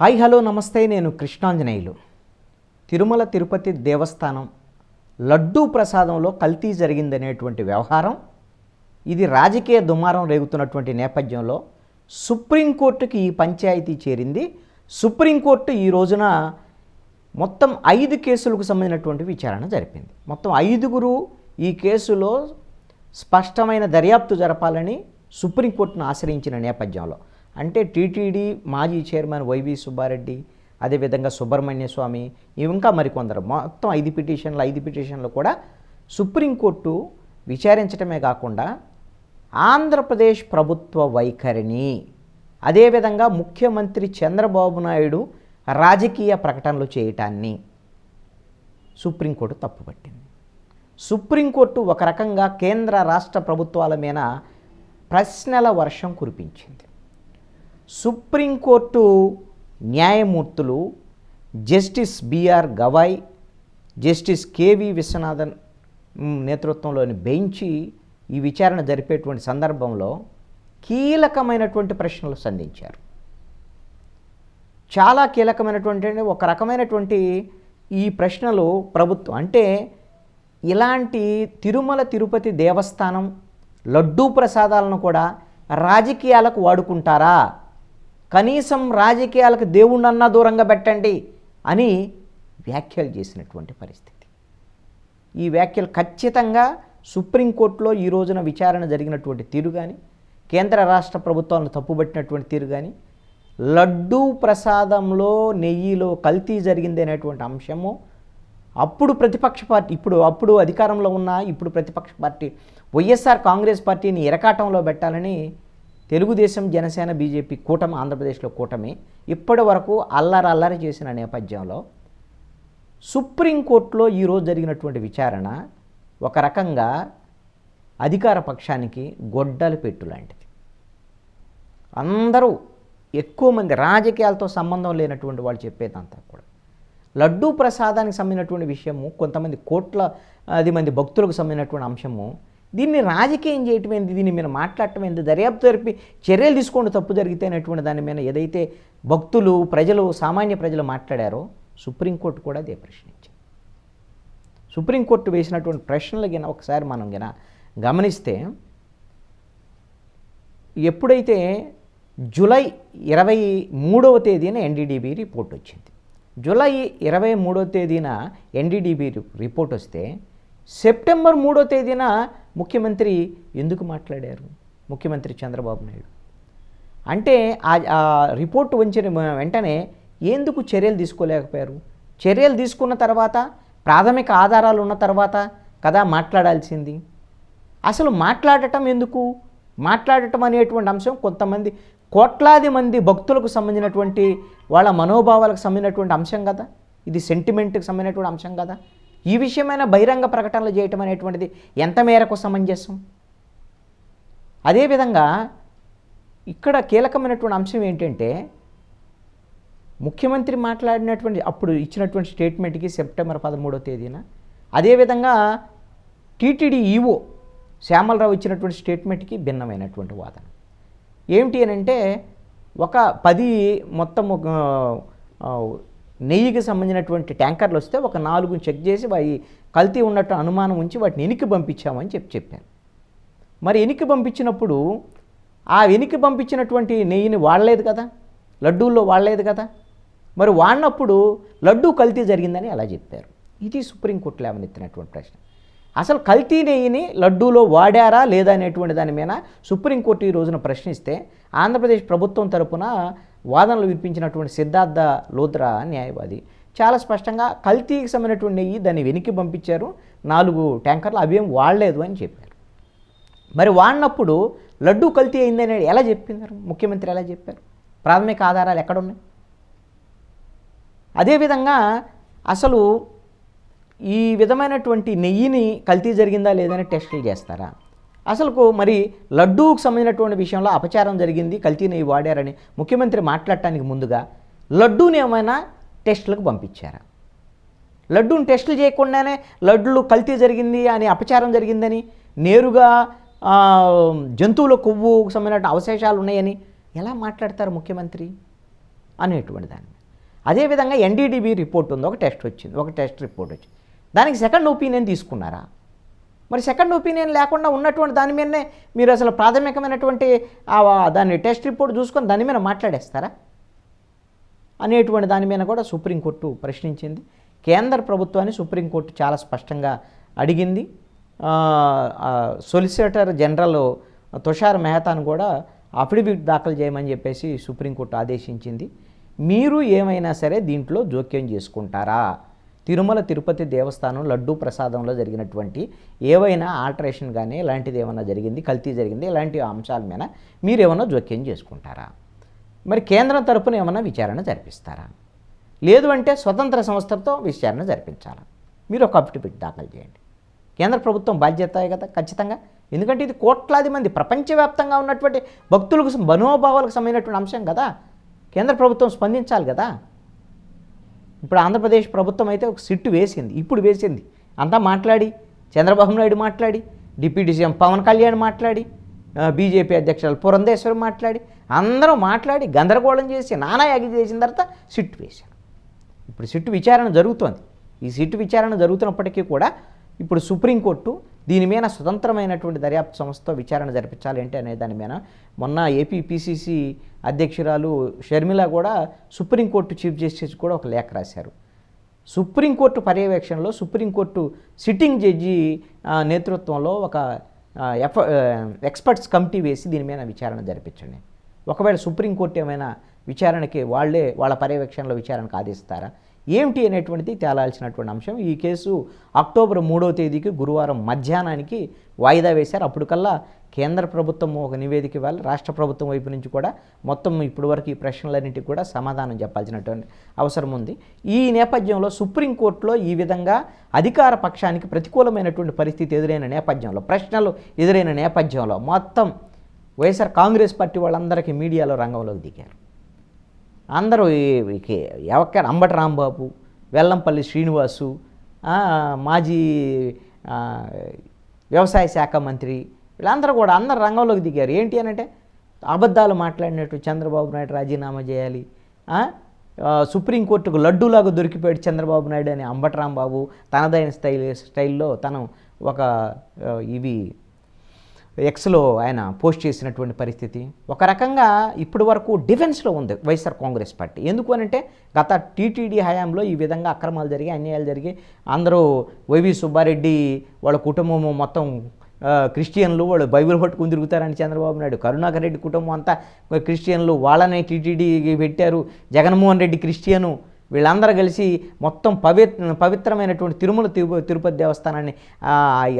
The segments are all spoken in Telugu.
హాయ్ హలో నమస్తే నేను కృష్ణాంజనేయులు. తిరుమల తిరుపతి దేవస్థానం లడ్డూ ప్రసాదంలో కల్తీ జరిగిందనేటువంటి వ్యవహారం ఇది రాజకీయ దుమారం రేగుతున్నటువంటి నేపథ్యంలో సుప్రీంకోర్టుకి ఈ పంచాయతీ చేరింది. సుప్రీంకోర్టు ఈ రోజున మొత్తం ఐదు కేసులకు సంబంధించినటువంటి విచారణ జరిపింది. మొత్తం ఐదుగురు ఈ కేసులో స్పష్టమైన దర్యాప్తు జరపాలని సుప్రీంకోర్టును ఆశ్రయించిన నేపథ్యంలో. అంటే టీటీడీ మాజీ చైర్మన్ వైవి సుబ్బారెడ్డి అదేవిధంగా సుబ్రహ్మణ్య స్వామి ఇంకా మరికొందరు. మొత్తం ఐదు పిటిషన్లు ఐదు పిటిషన్లు కూడా సుప్రీంకోర్టు విచారించడమే కాకుండా ఆంధ్రప్రదేశ్ ప్రభుత్వ వైఖరిని అదేవిధంగా ముఖ్యమంత్రి చంద్రబాబు నాయుడు రాజకీయ ప్రకటనలు చేయటాన్ని సుప్రీంకోర్టు తప్పుపట్టింది. సుప్రీంకోర్టు ఒక రకంగా కేంద్ర రాష్ట్ర ప్రభుత్వాల మీద ప్రశ్నల వర్షం కురిపించింది. సుప్రీంకోర్టు న్యాయమూర్తులు justice BR Gavai justice KV Viswanathan నేతృత్వంలోని బెంచి ఈ విచారణ జరిపేటువంటి సందర్భంలో కీలకమైనటువంటి ప్రశ్నలు సంధించారు. చాలా కీలకమైనటువంటి అంటే ఒక రకమైనటువంటి ఈ ప్రశ్నలు ప్రభుత్వం అంటే ఇలాంటి తిరుమల తిరుపతి దేవస్థానం లడ్డూ ప్రసాదాలను కూడా రాజకీయాలకు వాడుకుంటారా? కనీసం రాజకీయాలకు దేవుణ్ణన్నా దూరంగా పెట్టండి అని వ్యాఖ్యలు చేసినటువంటి పరిస్థితి. ఈ వ్యాఖ్యలు ఖచ్చితంగా సుప్రీంకోర్టులో ఈ రోజున విచారణ జరిగినటువంటి తీరు కానీ కేంద్ర రాష్ట్ర ప్రభుత్వాలను తప్పుబట్టినటువంటి తీరు కానీ లడ్డూ ప్రసాదంలో నెయ్యిలో కల్తీ జరిగింది అనేటువంటి అంశము అప్పుడు ప్రతిపక్ష పార్టీ ఇప్పుడు అప్పుడు అధికారంలో ఉన్న ఇప్పుడు ప్రతిపక్ష పార్టీ వైఎస్ఆర్ కాంగ్రెస్ పార్టీని ఎరకాటంలో పెట్టాలని తెలుగుదేశం జనసేన బీజేపీ కూటమి ఆంధ్రప్రదేశ్లో కూటమి ఇప్పటి వరకు అల్లరి అల్లరి చేసిన నేపథ్యంలో సుప్రీంకోర్టులో ఈరోజు జరిగినటువంటి విచారణ ఒక రకంగా అధికార పక్షానికి గొడ్డలు పెట్టు లాంటిది. అందరూ ఎక్కువ మంది రాజకీయాలతో సంబంధం లేనటువంటి వాళ్ళు చెప్పేదంతా కూడా. లడ్డూ ప్రసాదానికి సంబంధించినటువంటి విషయము కొంతమంది కోట్ల అది మంది భక్తులకు సంబంధించినటువంటి అంశము దీన్ని రాజకీయం చేయటం ఏంది? దీన్ని మీద మాట్లాడటం ఏంది? దర్యాప్తు జరిపి చర్యలు తీసుకోండి తప్పు జరిగితే అనేటువంటి దాని మీద ఏదైతే భక్తులు ప్రజలు సామాన్య ప్రజలు మాట్లాడారో సుప్రీంకోర్టు కూడా అదే ప్రశ్నించింది సుప్రీంకోర్టు వేసినటువంటి ప్రశ్నలు గిన ఒకసారి మనం గిన గమనిస్తే ఎప్పుడైతే జూలై ఇరవై మూడవ తేదీన ఎన్డీడీబీ రిపోర్ట్ వచ్చింది. జూలై ఇరవై మూడవ తేదీన ఎన్డీడీబీ రిపోర్ట్ వస్తే సెప్టెంబర్ మూడో తేదీన ముఖ్యమంత్రి ఎందుకు మాట్లాడారు? ముఖ్యమంత్రి చంద్రబాబు నాయుడు. అంటే ఆ రిపోర్ట్ వచ్చిన వెంటనే ఎందుకు చర్యలు తీసుకోలేకపోయారు? చర్యలు తీసుకున్న తర్వాత ప్రాథమిక ఆధారాలు ఉన్న తర్వాత కదా మాట్లాడాల్సింది? అసలు మాట్లాడటం ఎందుకు? మాట్లాడటం అనేటువంటి అంశం కొంతమంది కోట్లాది మంది భక్తులకు సంబంధించినటువంటి వాళ్ళ మనోభావాలకు సంబంధించినటువంటి అంశం కదా? ఇది సెంటిమెంట్కి సంబంధించినటువంటి అంశం కదా? ఈ విషయమైన బహిరంగ ప్రకటనలు చేయటం అనేటువంటిది ఎంత మేరకు సమంజసం? అదేవిధంగా ఇక్కడ కీలకమైనటువంటి అంశం ఏంటంటే ముఖ్యమంత్రి మాట్లాడినటువంటి అప్పుడు ఇచ్చినటువంటి స్టేట్మెంట్కి సెప్టెంబర్ పదమూడో తేదీన అదేవిధంగా టీటీడీ ఈవో శ్యామలరావు ఇచ్చినటువంటి స్టేట్మెంట్కి భిన్నమైనటువంటి వాదన. ఏమిటి అని అంటే ఒక పది మొత్తం నెయ్యికి సంబంధించినటువంటి ట్యాంకర్లు వస్తే ఒక నాలుగుని చెక్ చేసి అవి కల్తీ ఉన్నట్టు అనుమానం ఉంచి వాటిని వెనక్కి పంపించామని చెప్పి చెప్పాను. మరి వెనక్కి పంపించినప్పుడు ఆ వెనక్కి పంపించినటువంటి నెయ్యిని వాడలేదు కదా? లడ్డూల్లో వాడలేదు కదా? మరి వాడినప్పుడు లడ్డూ కల్తీ జరిగిందని అలా చెప్పారు. ఇది సుప్రీంకోర్టు లేవనెత్తినటువంటి ప్రశ్న. అసలు కల్తీ నెయ్యిని లడ్డూలో వాడారా లేదా అనేటువంటి దాని మీద సుప్రీంకోర్టు ఈ రోజున ప్రశ్నిస్తే ఆంధ్రప్రదేశ్ ప్రభుత్వం తరపున వాదనలు వినిపించినటువంటి సిద్ధార్థ లోద్రా న్యాయవాది చాలా స్పష్టంగా కల్తీకి సంబంధించినటువంటి నెయ్యి దాన్ని వెనక్కి పంపించారు. నాలుగు ట్యాంకర్లు అవేం వాడలేదు అని చెప్పారు. మరి వాడినప్పుడు లడ్డూ కల్తీ అయిందని ఎలా చెప్పినారు ముఖ్యమంత్రి ఎలా చెప్పారు? ప్రాథమిక ఆధారాలు ఎక్కడున్నాయి అదేవిధంగా అసలు ఈ విధమైనటువంటి నెయ్యిని కల్తీ జరిగిందా లేదని టెస్టులు చేస్తారా? అసలుకు మరి లడ్డూకు సంబంధించినటువంటి విషయంలో అపచారం జరిగింది కల్తీ నెయ్యి వాడారని ముఖ్యమంత్రి మాట్లాడటానికి ముందుగా లడ్డూని ఏమైనా టెస్టులకు పంపించారా? లడ్డూని టెస్టులు చేయకుండానే లడ్డులు కల్తీ జరిగింది అని అపచారం జరిగిందని నేరుగా జంతువుల కొవ్వుకు సంబంధించిన అవశేషాలు ఉన్నాయని ఎలా మాట్లాడతారు ముఖ్యమంత్రి? అనేటువంటి దాన్ని అదేవిధంగా ఎన్డీడీబీ రిపోర్ట్ ఉంది ఒక టెస్ట్ వచ్చింది ఒక టెస్ట్ రిపోర్ట్ వచ్చింది. దానికి సెకండ్ ఒపీనియన్ తీసుకున్నారా? మరి సెకండ్ ఒపీనియన్ లేకుండా ఉన్నటువంటి దాని మీదనే మీరు అసలు ప్రాథమికమైనటువంటి దాని దాన్ని టెస్ట్ రిపోర్ట్ చూసుకొని దాని మీద మాట్లాడేస్తారా? అనేటువంటి దాని మీద కూడా సుప్రీంకోర్టు ప్రశ్నించింది. కేంద్ర ప్రభుత్వాన్ని సుప్రీంకోర్టు చాలా స్పష్టంగా అడిగింది. సొలిసిటర్ జనరల్ తుషార్ మెహతాను కూడా అఫిడవిట్ దాఖలు చేయమని చెప్పేసి సుప్రీంకోర్టు ఆదేశించింది. మీరు ఏమైనా సరే దీంట్లో జోక్యం చేసుకుంటారా? తిరుమల తిరుపతి దేవస్థానం లడ్డూ ప్రసాదంలో జరిగినటువంటి ఏవైనా ఆల్టరేషన్ కానీ ఇలాంటిది ఏమైనా జరిగింది కల్తీ జరిగింది ఇలాంటి అంశాల మీద మీరు ఏమైనా జోక్యం చేసుకుంటారా? మరి కేంద్రం తరపున ఏమైనా విచారణ జరిపిస్తారా? లేదు అంటే స్వతంత్ర సంస్థలతో విచారణ జరిపించాలా? మీరు ఒక అఫిడవిట్ దాఖలు చేయండి. కేంద్ర ప్రభుత్వం బాధ్యత కదా ఖచ్చితంగా. ఎందుకంటే ఇది కోట్లాది మంది ప్రపంచవ్యాప్తంగా ఉన్నటువంటి భక్తులకు మనోభావాలకు సంబంధించినటువంటి అంశం కదా. కేంద్ర ప్రభుత్వం స్పందించాలి కదా. ఇప్పుడు ఆంధ్రప్రదేశ్ ప్రభుత్వం అయితే ఒక సిట్టు వేసింది ఇప్పుడు వేసింది. అంతా మాట్లాడి చంద్రబాబు నాయుడు మాట్లాడి డిప్యూటీ సీఎం పవన్ కళ్యాణ్ మాట్లాడి బీజేపీ అధ్యక్షులు పురంధేశ్వరి మాట్లాడి అందరూ మాట్లాడి గందరగోళం చేసి నానాయాగి చేసిన తర్వాత సిట్టు వేశారు. ఇప్పుడు సిట్టు విచారణ జరుగుతోంది. ఈ సిట్టు విచారణ జరుగుతున్నప్పటికీ కూడా ఇప్పుడు సుప్రీంకోర్టు దీని మీద స్వతంత్రమైనటువంటి దర్యాప్తు సంస్థతో విచారణ జరిపించాలి అంటే అనే దాని మీద. మొన్న ఏపీ పిసిసి అధ్యక్షురాలు షర్మిల కూడా సుప్రీంకోర్టు చీఫ్ జస్టిస్ కూడా ఒక లేఖ రాశారు. సుప్రీంకోర్టు పర్యవేక్షణలో సుప్రీంకోర్టు సిట్టింగ్ జడ్జి నేతృత్వంలో ఒక ఎఫ ఎఫ్ ఎక్స్పర్ట్స్ కమిటీ వేసి దీని మీద విచారణ జరిపించండి. ఒకవేళ సుప్రీంకోర్టు ఏమైనా విచారణకి వాళ్ళే వాళ్ళ పర్యవేక్షణలో విచారణకు ఆదేశిస్తారా? ఏమిటి అనేటువంటిది తేలాల్సినటువంటి అంశం. ఈ కేసు అక్టోబర్ మూడవ తేదీకి గురువారం మధ్యాహ్నానికి వాయిదా వేశారు. అప్పటికల్లా కేంద్ర ప్రభుత్వం ఒక నివేదిక ఇవ్వాలి. రాష్ట్ర ప్రభుత్వం వైపు నుంచి కూడా మొత్తం ఇప్పటి వరకు ఈ ప్రశ్నలన్నింటికి కూడా సమాధానం చెప్పాల్సినటువంటి అవసరం ఉంది. ఈ నేపథ్యంలో సుప్రీంకోర్టులో ఈ విధంగా అధికార పక్షానికి ప్రతికూలమైనటువంటి పరిస్థితి ఎదురైన నేపథ్యంలో ప్రశ్నలు ఎదురైన నేపథ్యంలో మొత్తం వైఎస్ఆర్ కాంగ్రెస్ పార్టీ వాళ్ళందరికీ మీడియాలో రంగంలోకి దిగారు. అందరూ ఎవక్క ఈ- అంబటి రాంబాబు వెల్లంపల్లి శ్రీనివాసు మాజీ వ్యవసాయ శాఖ మంత్రి వీళ్ళందరూ కూడా అందరు రంగంలోకి దిగారు. ఏంటి అని అంటే అబద్ధాలు మాట్లాడినట్టు చంద్రబాబు నాయుడు రాజీనామా చేయాలి. సుప్రీంకోర్టుకు లడ్డూలాగా దొరికిపోయాడు చంద్రబాబు నాయుడు అని అంబటరాంబాబు తనదైన స్టైల్ స్టైల్లో తను ఒక ఇవి ఎక్స్లో ఆయన పోస్ట్ చేసినటువంటి పరిస్థితి. ఒక రకంగా ఇప్పటి వరకు డిఫెన్స్లో ఉంది వైఎస్ఆర్ కాంగ్రెస్ పార్టీ. ఎందుకు అనంటే గత టీటీడీ హయాంలో ఈ విధంగా అక్రమాలు జరిగి అన్యాయాలు జరిగి అందరూ వైవి సుబ్బారెడ్డి వాళ్ళ కుటుంబం మొత్తం క్రిస్టియన్లు వాళ్ళు బైబిల్ పట్టుకుని తిరుగుతారని చంద్రబాబు నాయుడు. కరుణాకర్ రెడ్డి కుటుంబం అంతా క్రిస్టియన్లు వాళ్ళనే టీటీడీకి పెట్టారు. జగన్మోహన్ రెడ్డి క్రిస్టియను వీళ్ళందరూ కలిసి మొత్తం పవిత్ర పవిత్రమైనటువంటి తిరుమల తిరుపతి తిరుపతి దేవస్థానాన్ని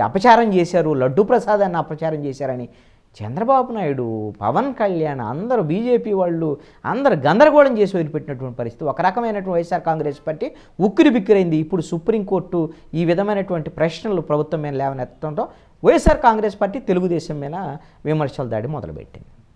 అపచారం చేశారు లడ్డు ప్రసాదాన్ని అపచారం చేశారని చంద్రబాబు నాయుడు పవన్ కళ్యాణ్ అందరూ బీజేపీ వాళ్ళు అందరూ గందరగోళం చేసి వదిలిపెట్టినటువంటి పరిస్థితి. ఒక రకమైనటువంటి వైఎస్ఆర్ కాంగ్రెస్ పార్టీ ఉక్కిరి బిక్కిరైంది. ఇప్పుడు సుప్రీంకోర్టు ఈ విధమైనటువంటి ప్రశ్నలు ప్రభుత్వం మీద లేవనెత్తడంతో వైఎస్ఆర్ కాంగ్రెస్ పార్టీ తెలుగుదేశం మీద విమర్శల దాడి మొదలుపెట్టింది.